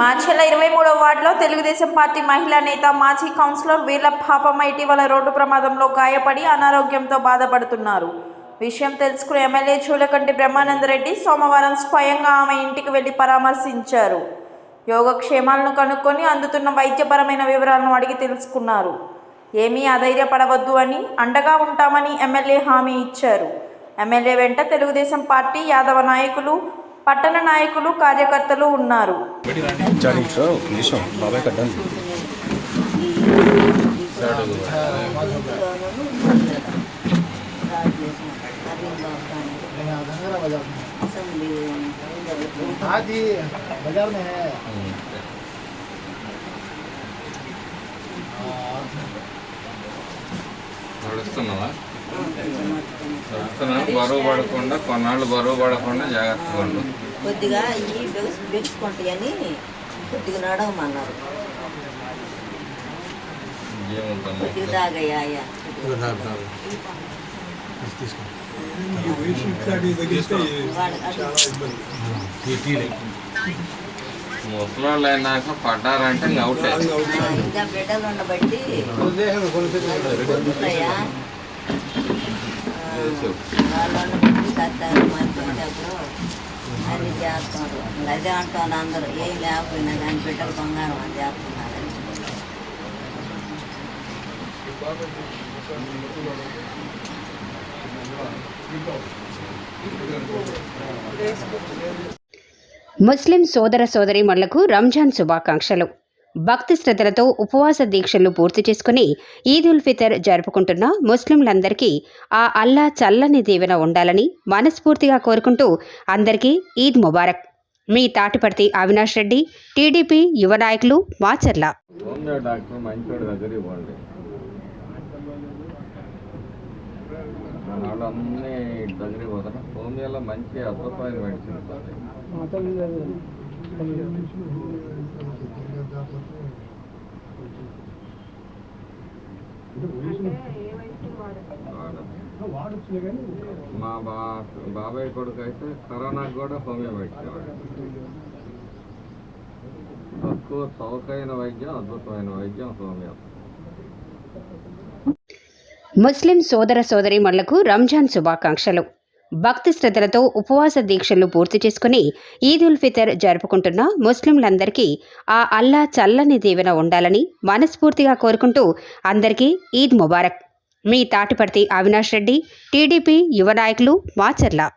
మాచెల్ల ఇరవై మూడవ వార్డులో తెలుగుదేశం పార్టీ మహిళా నేత మాజీ కౌన్సిలర్ వీర్ల పాపమ్మ ఇటీవల రోడ్డు ప్రమాదంలో గాయపడి అనారోగ్యంతో బాధపడుతున్నారు. విషయం తెలుసుకుని ఎమ్మెల్యే చూలకంటి బ్రహ్మానందరెడ్డి సోమవారం స్వయంగా ఆమె ఇంటికి వెళ్ళి పరామర్శించారు. యోగక్షేమాలను కనుక్కొని అందుతున్న వైద్యపరమైన వివరాలను అడిగి తెలుసుకున్నారు. ఏమీ అధైర్యపడవద్దు అని అండగా ఉంటామని ఎమ్మెల్యే హామీ ఇచ్చారు. ఎమ్మెల్యే వెంట తెలుగుదేశం పార్టీ యాదవ నాయకులు పట్టణ నాయకులు కార్యకర్తలు ఉన్నారు. నడుస్తున్నావా? నడుస్తున్నా బరువు పడకుండా కొన్నాళ్ళు బరువు పడకుండా జాగ్రత్తగా ఉండు. కొద్దిగా ఈ బిగుసు బిగుసుకుంటాయని కొద్దిగా నడవమన్నారు. కొద్దిగా తాగయ్యా ముసలోళ్ళు అయినాక పడ్డారంటే ఇంక అవుటే ఇంకా బిడ్డలు ఉండబట్టి ఉంటాయా అన్ని చేస్తున్నారు అదే అంటున్నారు అందరూ ఏం లేకపోయినా దాని బిడ్డలు బంగారం అని చేస్తున్నారు ముస్లిం సోదర సోదరీమణులకు రంజాన్ శుభాకాంక్షలు. భక్తి శ్రద్ధలతో ఉపవాస దీక్షలు పూర్తి చేసుకుని ఈద్ ఉల్ ఫితర్ జరుపుకుంటున్న ముస్లింలందరికీ ఆ అల్లా చల్లని దీవెన ఉండాలని మనస్ఫూర్తిగా కోరుకుంటూ అందరికీ ఈద్ ముబారక్. మీ తాటిపర్తి అవినాష్ రెడ్డి టీడీపీ యువ నాయకులు మాచర్ల. దగ్గరికి హోమియోలో మంచి అద్భుతమైన మెడిసిన్ మా బా బాబాయ్ కొడుకు అయితే కరోనాకు కూడా హోమియో పెట్టేవాడు. తక్కువ చౌకైన వైద్యం అద్భుతమైన వైద్యం హోమియో. ముస్లిం సోదర సోదరిమణులకు రంజాన్ శుభాకాంక్షలు. భక్తి శ్రద్ధలతో ఉపవాస దీక్షలు పూర్తి చేసుకుని ఈద్ ఉల్ ఫితర్ జరుపుకుంటున్న ముస్లింలందరికీ ఆ అల్లా చల్లని దీవెన ఉండాలని మనస్ఫూర్తిగా కోరుకుంటూ అందరికీ ఈద్ ముబారక్. మీ తాటిపర్తి అవినాష్ రెడ్డి టీడీపీ యువ నాయకులు మాచర్ల.